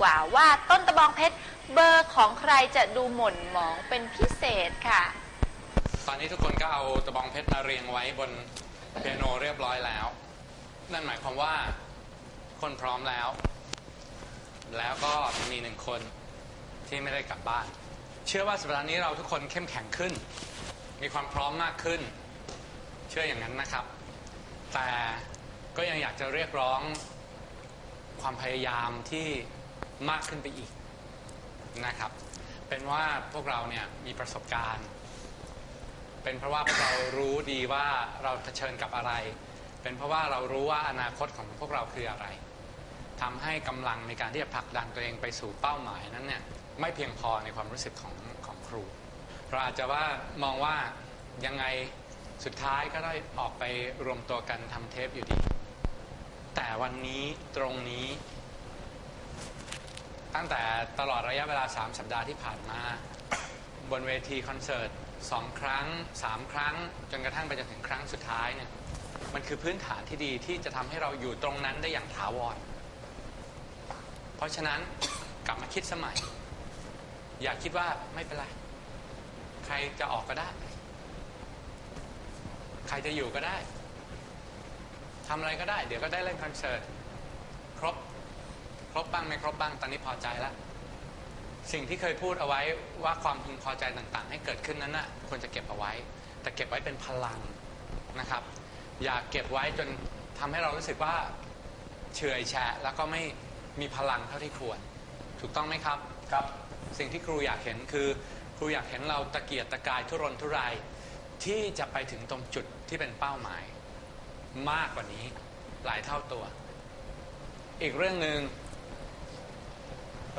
กว่าว่าต้นตะบองเพชรเบอร์ของใครจะดูหม่นหมองเป็นพิเศษค่ะ ตอนนี้ทุกคนก็เอาตะบองเพชรมาเรียงไว้บนเปียโนเรียบร้อยแล้ว นั่นหมายความว่าคนพร้อมแล้ว แล้วก็มีหนึ่งคนที่ไม่ได้กลับบ้าน เชื่อว่าสัปดาห์นี้เราทุกคนเข้มแข็งขึ้น มีความพร้อมมากขึ้น เชื่ออย่างนั้นนะครับ แต่ก็ยังอยากจะเรียกร้องความพยายามที่ มากขึ้นไปอีกนะครับ เป็นว่าพวกเราเนี่ยมีประสบการณ์ เป็นเพราะว่าพวกเรารู้ดีว่าเราเผชิญกับอะไร เป็นเพราะว่าเรารู้ว่าอนาคตของพวกเราคืออะไรทำให้กำลังในการที่จะผลักดันตัวเองไปสู่เป้าหมายนั้นเนี่ยไม่เพียงพอในความรู้สึกของของครูเราอาจจะว่ามองว่ายังไงสุดท้ายก็ได้ออกไปรวมตัวกันทำเทปอยู่ดี แต่วันนี้ตรงนี้ ตั้งแต่ตลอดระยะเวลา 3 สัปดาห์ที่ผ่านมา บนเวทีคอนเสิร์ตสองครั้งสามครั้ง จนกระทั่งไปจนถึงครั้งสุดท้ายเนี่ยมันคือพื้นฐานที่ดีที่จะทำให้เราอยู่ตรงนั้นได้อย่างถาวร เพราะฉะนั้นกลับมาคิดสมัย อย่าคิดว่าไม่เป็นไร ใครจะออกก็ได้ ใครจะอยู่ก็ได้ทำอะไรก็ได้ เดี๋ยวก็ได้เล่นคอนเสิร์ตครบ ครบบ้างไม่ครบบ้าง ตอนนี้พอใจแล้ว สิ่งที่เคยพูดเอาไว้ว่าความพึงพอใจต่างๆ ให้เกิดขึ้นนั้นน่ะควรจะเก็บเอาไว้ แต่เก็บไว้เป็นพลังนะครับ อย่าเก็บไว้จนทำให้เรารู้สึกว่าเฉื่อยแฉะแล้วก็ไม่มีพลังเท่าที่ควร ถูกต้องไหมครับครับ สิ่งที่ครูอยากเห็นคือ ครูอยากเห็นเราตะเกียกตะกายทุรนทุรายที่จะไปถึงตรงจุดที่เป็นเป้าหมาย มากกว่านี้หลายเท่าตัว อีกเรื่องหนึ่ง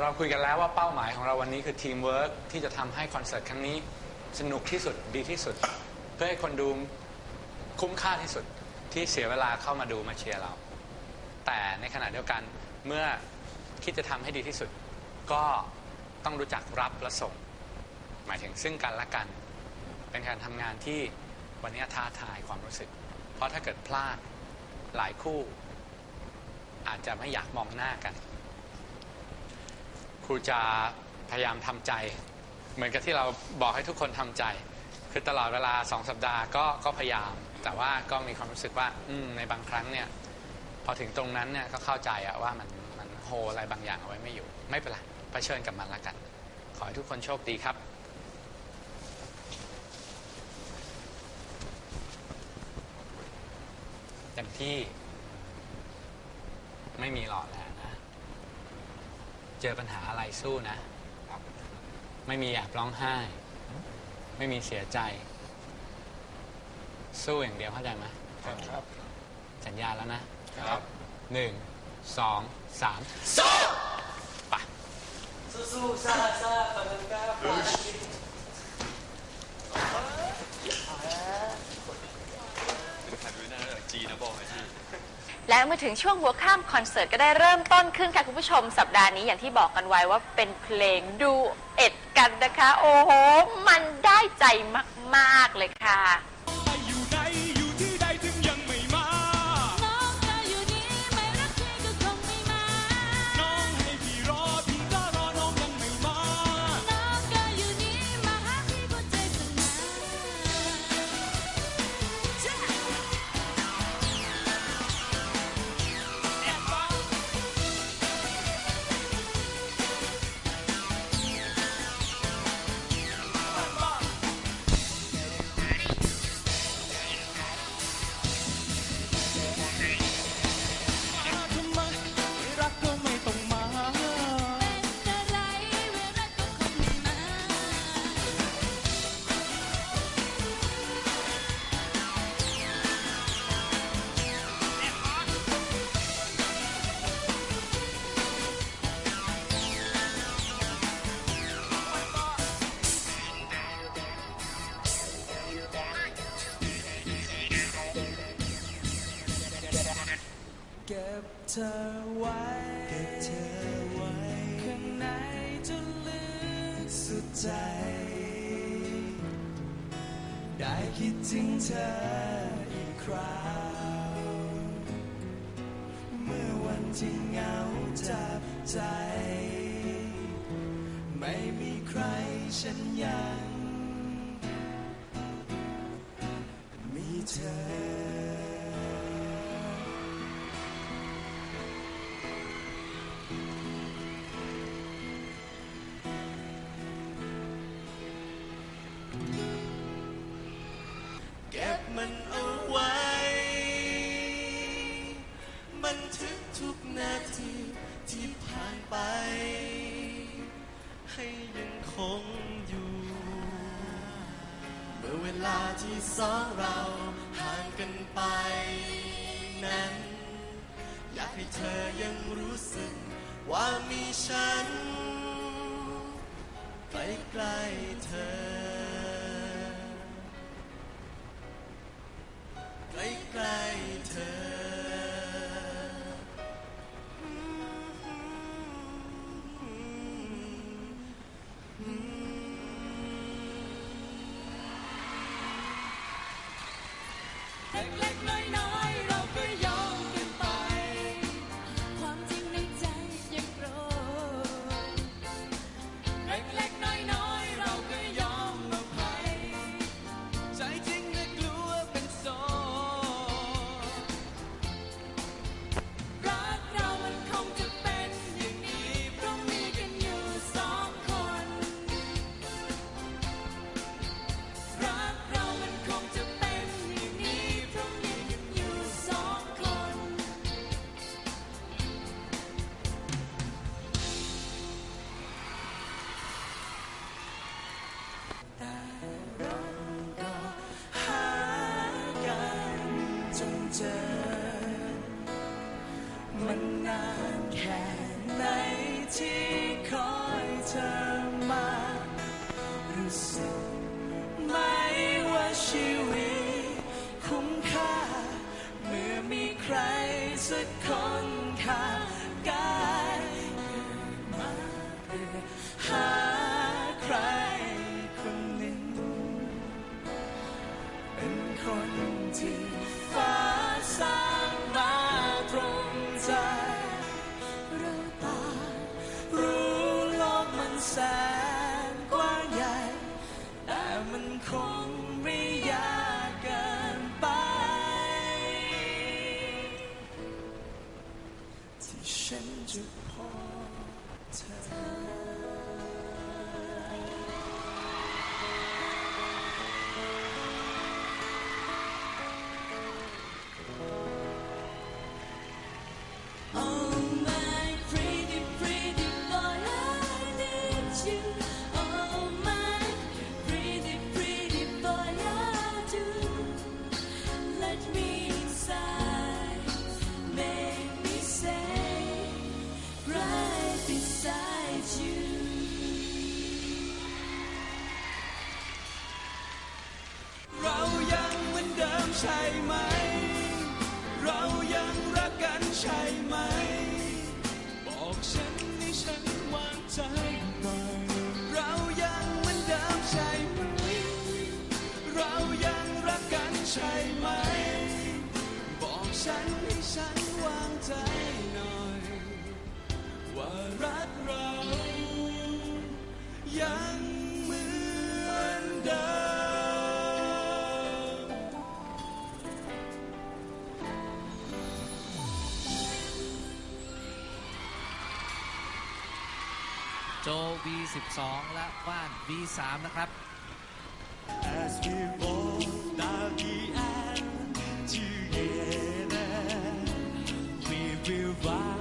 เราคุยกันแล้วว่าเป้าหมายของเราวันนี้คือทีมเวิร์กที่จะทำให้คอนเสิร์ตครั้งนี้ สนุกที่สุดดีที่สุด เพื่อให้คนดูคุ้มค่าที่สุดที่เสียเวลาเข้ามาดูมาเชียร์เรา แต่ในขณะเดียวกันเมื่อคิดจะทำให้ดีที่สุด ก็ต้องรู้จักรับและส่ง หมายถึงซึ่งกันและกัน เป็นการทำงานที่วันนี้ท้าทายความรู้สึก เพราะถ้าเกิดพลาดหลายคู่ อาจจะไม่อยากมองหน้ากัน ครูจะพยายามทำใจ เหมือนกับที่เราบอกให้ทุกคนทำใจ คือตลอดเวลาสองสัปดาห์ก็ก็พยายาม แต่ว่าก็มีความรู้สึกว่าอืในบางครั้งเนี่ยพอถึงตรงนั้นเนี่ยก็เข้าใจอะว่ามันมันโฮอะไรบางอย่างเอาไว้ไม่อยู่ ไม่เป็นไรเผชิญกับมันละกัน ขอให้ทุกคนโชคดีครับเต็มที่ไม่มีหลอดแล้ว เจอปัญหาอะไรสู้นะ ไม่มีแอบร้องไห้ ไม่มีเสียใจ สู้อย่างเดียวเข้าใจไหมครับ สัญญาแล้วนะครับหนึ่งสองสามสู้ไป สู้ๆซ่าซ่าปะนังกาปะกิน ถ่ายดูหน้าจีนะบอกไอ้ที่ และ เมื่อถึงช่วงหัวข้ามคอนเสิร์ตก็ได้เริ่มต้นขึ้นค่ะคุณผู้ชมสัปดาห์นี้อย่างที่บอกกันไว้ว่าเป็นเพลงดูเอ็ดกันนะคะ โอ้โห มันได้ใจมาก ๆ เลยค่ะ ธอไว้เก็บเธอไว้ข้างในจนลึกสุดใจ ได้คิดถึงเธออีกคราวเมื่อวันที่เหงาจับใจ ไม่มีใครฉันอยาก alright. ฉันให้ฉันวางใจหน่อย ว่ารักเรา ยังเหมือนเดิมโจ V12 และว่าน V3 นะครับ As we walk down the goodbye.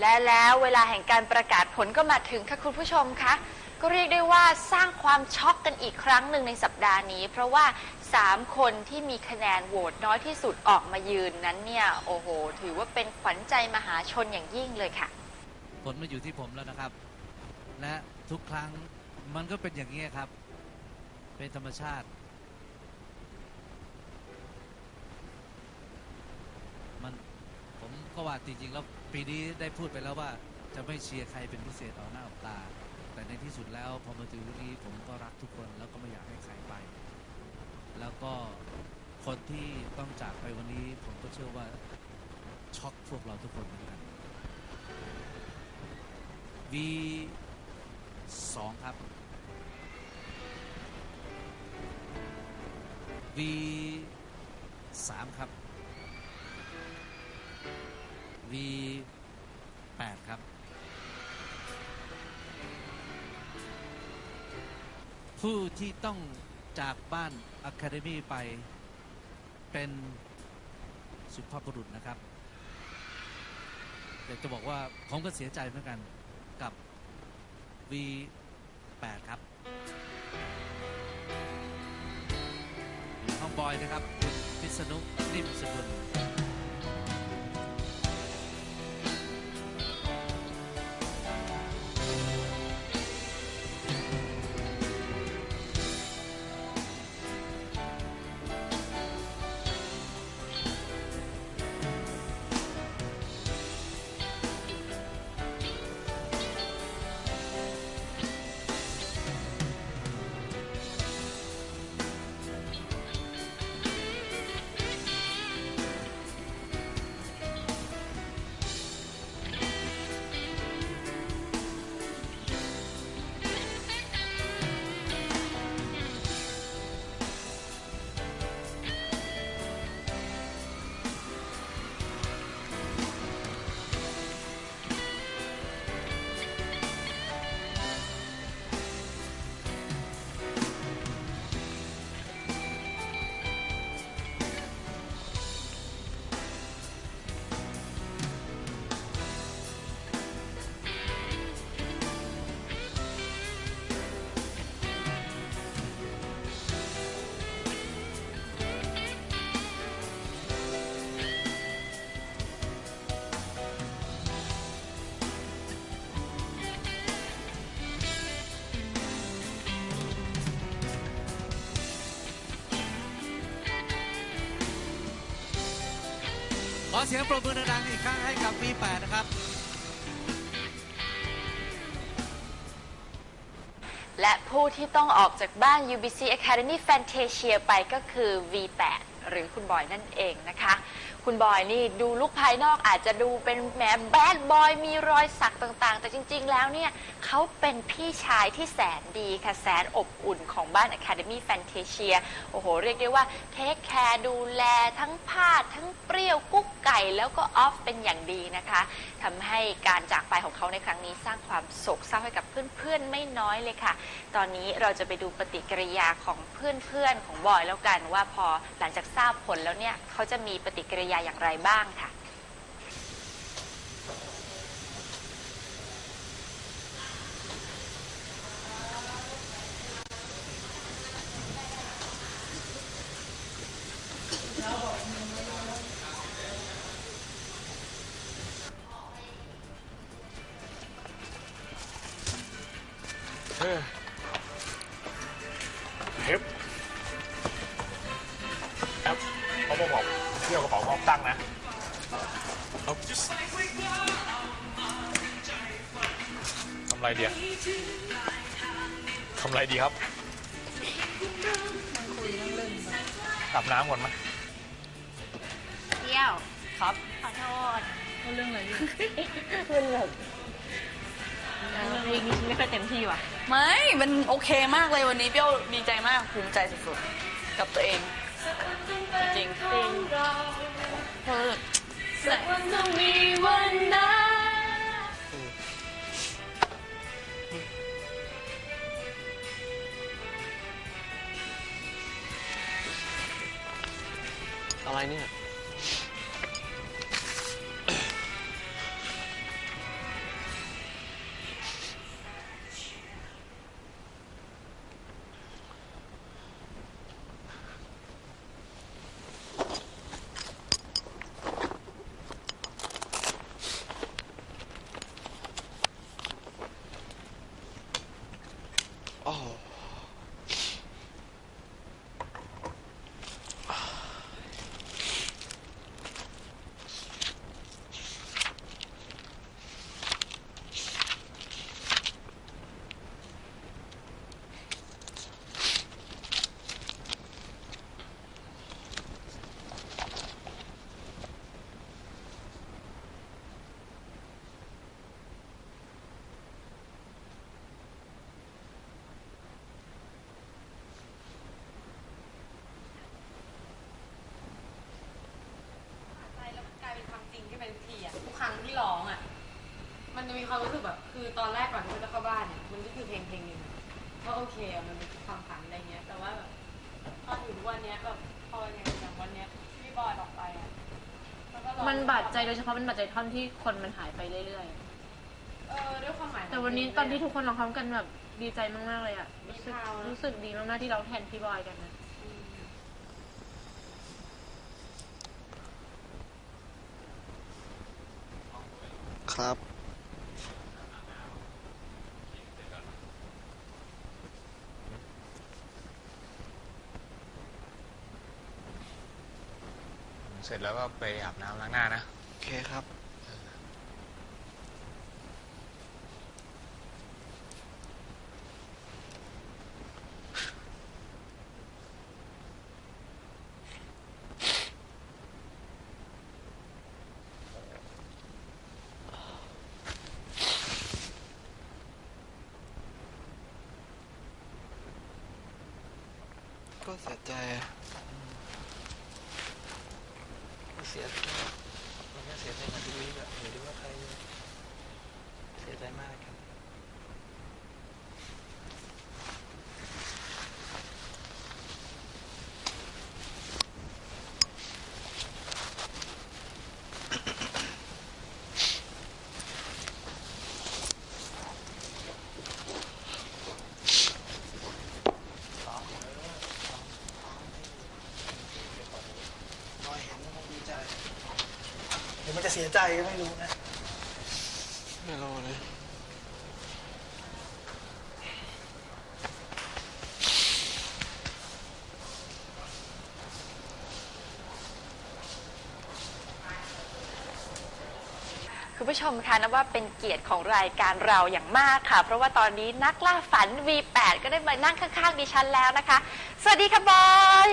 และแล้วเวลาแห่งการประกาศผลก็มาถึงค่ะคุณผู้ชมคะก็เรียกได้ว่าสร้างความช็อกกันอีกครั้งหนึ่งในสัปดาห์นี้ เพราะว่า 3 คนที่มีคะแนนโหวตน้อยที่สุดออกมายืนนั้นเนี่ย โอ้โห ถือว่าเป็นขวัญใจมหาชนอย่างยิ่งเลยค่ะ ผลมาอยู่ที่ผมแล้วนะครับ และทุกครั้งมันก็เป็นอย่างนี้ครับ เป็นธรรมชาติ มันผมก็ว่าจริงๆแล้ว ปีนี้ได้พูดไปแล้วว่าจะไม่เชียร์ใครเป็นพิเศษออหน้าออกตา แต่ในที่สุดแล้วพอมาถึงวันนี้ผมก็รักทุกคนแล้วก็ไม่อยากให้ใครไป แล้วก็คนที่ต้องจากไปวันนี้ผมก็เชื่อว่าช็อกพวกเราทุกคนเหมือนกัน V สองครับ V สามครับ V แปดครับ ผู้ที่ต้องจากบ้าน Academy ไปเป็นสุภาพบุรุษนะครับแต่จะบอกว่าผมก็เสียใจเหมือนกันกับ V8 ครับห้องบอยนะครับคุณพิษณุนิ่มสกุล ขอเสียงปรบมือดังๆอีกครั้งให้กับมีแปดนะครับ และผู้ที่ต้องออกจากบ้าน UBC Academy Fantasia ไปก็คือ V8 หรือคุณบอยนั่นเองนะคะ คุณบอยนี่ดูลุกภายนอกอาจจะดูเป็นแหมแบดบอยมีรอยสักต่างๆ แต่จริง ๆ แล้วเนี่ยเขาเป็นพี่ชายที่แสนดีค่ะแสนอบอุ่นของบ้าน Academy Fantasia โอ้โห เรียกได้ว่าเทคแคร์ดูแลทั้งพาดทั้งเปรี้ยวกุ๊กไก่แล้วก็ออฟเป็นอย่างดีนะคะทำให้การจากไปของเขาในครั้งนี้สร้างความโศกเศร้าให้กับเพื่อนๆไม่น้อยเลยค่ะ ตอนนี้เราจะไปดูปฏิกิริยาของเพื่อนๆของบอยแล้วกันว่าพอหลังจากทราบผลแล้วเนี่ยเขาจะมีปฏิกิริยาอย่างไรบ้างค่ะเเคมากเลยวันนี้เปรี้ยวดีใจมากภูมิใจสุดๆ กับตัวเอง จริงๆเออสักวันต้องมีวันนั้นอะไรเนี่ย จะมีความรู้สึกแบบคือตอนแรกก่อนที่มันจะเข้าบ้านเนี่ยมันก็คือเพลงเพลงหนึ่งอะก็โอเคอะมันเป็นความฝันอะไรเงี้ย แต่ว่าแบบพอถึงวันเนี้ยแบบพออย่างอย่างวันเนี้ยที่พี่บอยออกไปอะแล้วก็ร้องมันบาดใจโดยเฉพาะมันบาดใจท่อนที่คนมันหายไปเรื่อยเออด้วยความหมายขๆ งแต่วันนี้เพลงตอนที่ทุกคนร้องพร้อมกันแบบดีใจมากๆเลยอะรู้สึกมีพาวนะรู้สึกดีมากๆที่เราแทนพี่บอยกันนะ อืมครับ เสร็จแล้วก็ไปอาบน้ำล้างหน้านะ โอเคครับ ก็เสียใจอะ เสียใจมันก็เสียใจกับชีวิตอะอยู่ที่ว่าใครเสียใจมากครับ น้อยเห็นก็คงดีใจหรือมัน จะเสียใจก็ไม่รู้นะ ไม่รู้เลยคือผู้ชมคะนับว่าเป็นเกียรติของรายการเราอย่างมากค่ะ เพราะว่าตอนนี้นักล่าฝัน V8 ก็ได้มานั่งข้างๆดิฉันแล้วนะคะ สวัสดีค่ะบอย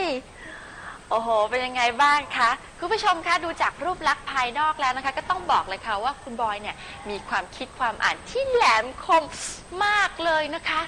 โอ้โห เป็นยังไงบ้างคะ คุณผู้ชมคะ ดูจากรูปลักษณ์ภายนอกแล้วนะคะ ก็ต้องบอกเลยค่ะว่าคุณบอยเนี่ย มีความคิดความอ่านที่แหลมคมมากเลยนะคะ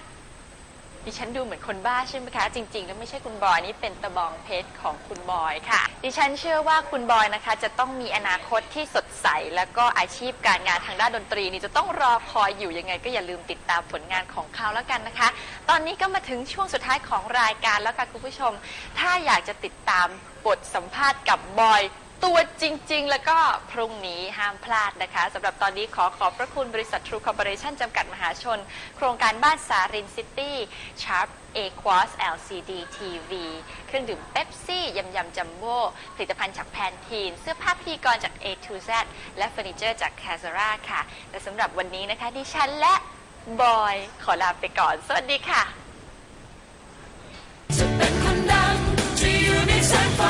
ดิฉันดูเหมือนคนบ้าใช่ไหมคะ จริง ๆ แล้วไม่ใช่คุณบอยนี่เป็นตะบองเพชรของคุณบอยค่ะ ดิฉันเชื่อว่าคุณบอยนะคะ จะต้องมีอนาคตที่สดใส แล้วก็อาชีพการงานทางด้านดนตรีนี่จะต้องรอคอยอยู่ยังไง ก็อย่าลืมติดตามผลงานของเขาแล้วกันนะคะ ตอนนี้ก็มาถึงช่วงสุดท้ายของรายการแล้วค่ะคุณผู้ชม ถ้าอยากจะติดตามบทสัมภาษณ์กับบอย ตัวจริง ๆ แล้วก็พรุ่งนี้ห้ามพลาดนะคะสำหรับตอนนี้ขอขอบพระคุณบริษัททรูคอร์ปอเรชั่นจำกัดมหาชน โครงการบ้านสารินซิตี้ชาร์ปเอควอส LCD TV เครื่องดื่มเป๊ปซี่ยำยำจัมโบ้ผลิตภัณฑ์จากแพนทีน เสื้อผ้าพิธีกรจาก A to Z และเฟอร์นิเจอร์จากแคสราค่ะ และสำหรับวันนี้นะคะดิฉันและบอยขอลาไปก่อน สวัสดีค่ะ จะเป็นคนดังที่อยู่ในแสงไฟ